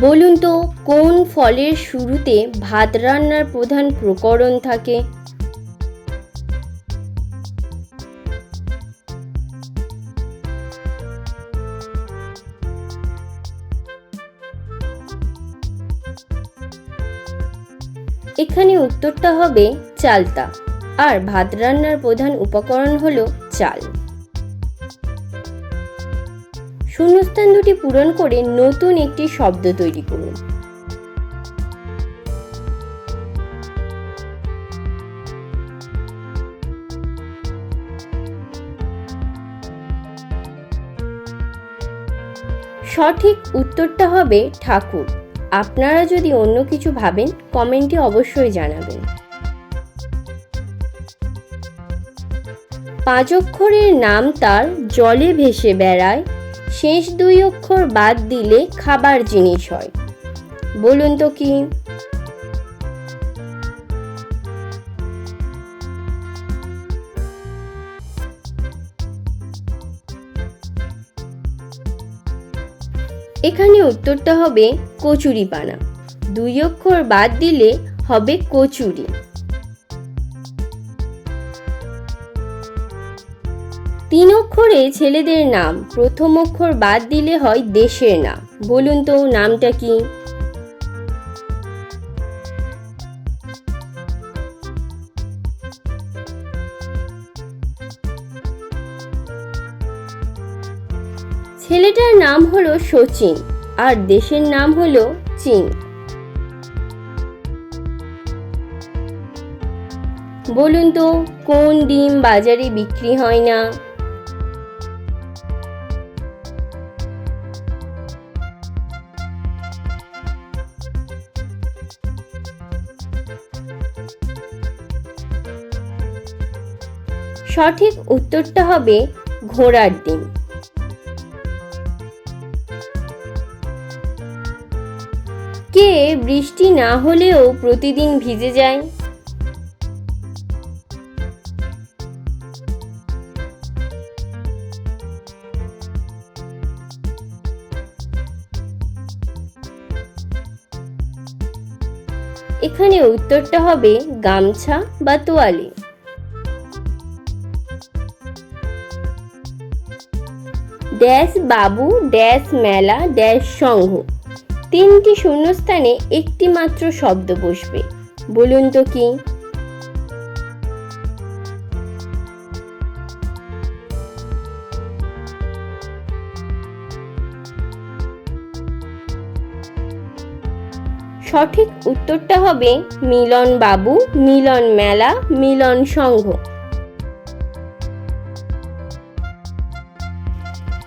বলুন তো, কোন ফলের শুরুতে ভাত রান্নার প্রধান প্রকরণ থাকে? এখানে উত্তরটা হবে চালতা। আর ভাত রান্নার প্রধান উপকরণ হলো চাল। শূন্যস্থান দুটি পূরণ করে নতুন একটি শব্দ তৈরি করুন। সঠিক উত্তরটা হবে ঠাকুর। আপনারা যদি অন্য কিছু ভাবেন, কমেন্টে অবশ্যই জানাবেন। পাঁচ অক্ষরের নাম তার, জলে ভেসে বেড়ায় শেষ দুই অক্ষর বাদ দিলে খাবার জিনিস হয়। বলুন তো কি? এখানে উত্তরটা হবে কচুরি পানা দুই অক্ষর বাদ দিলে হবে কচুরি। তিন অক্ষরে ছেলেদের নাম, প্রথম অক্ষর বাদ দিলে হয় দেশের নাম। বলুন তো, নামটা কি? ছেলেটার নাম হলো শচীন, আর দেশের নাম হলো চীন। বলুন তো, কোন ডিম বাজারে বিক্রি হয় না? সঠিক উত্তরটা হবে ঘোড়ার ডিম। কে বৃষ্টি না হলেও প্রতিদিন ভিজে যায়? এখানে উত্তরটা হবে গামছা বা তোয়ালে। ড্যাশ বাবু, ড্যাশ মেলা, ড্যাশ সংঘ। তিনটি শূন্যস্থানে একটি মাত্র শব্দ বসবে। বলুন তো কি? সঠিক উত্তরটা হবে মিলন বাবু, মিলন মেলা, মিলন সংঘ।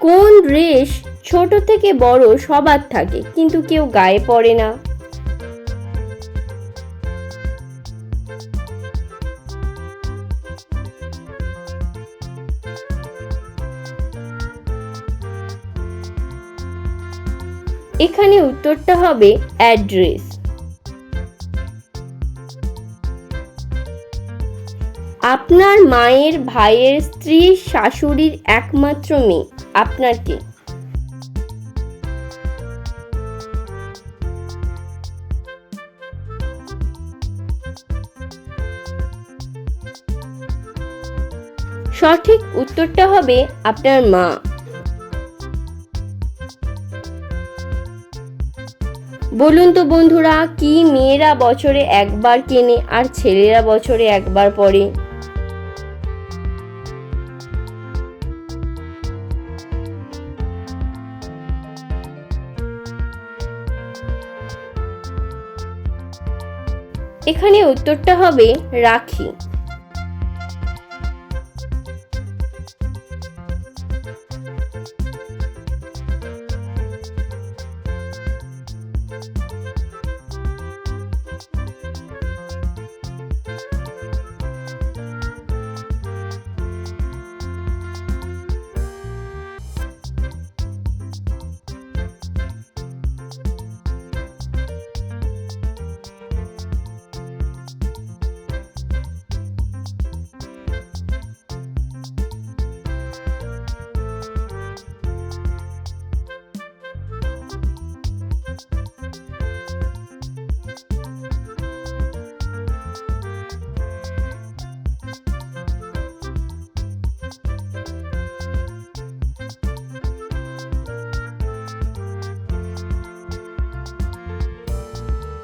কোন ড্রেস ছোট থেকে বড় সবার থাকে, কিন্তু কেউ গায়ে পড়ে না। এখানে উত্তরটা হবে অ্যাড্রেস। আপনার মায়ের ভাইয়ের স্ত্রীর শাশুড়ির একমাত্র মেয়ে, আপনার কে? সঠিক উত্তরটা হবে আপনার মা। বলুন তো বন্ধুরা, কি মেয়েরা বছরে একবার কেনে আর ছেলেরা বছরে একবার পরে? এখানে উত্তরটা হবে রাখি।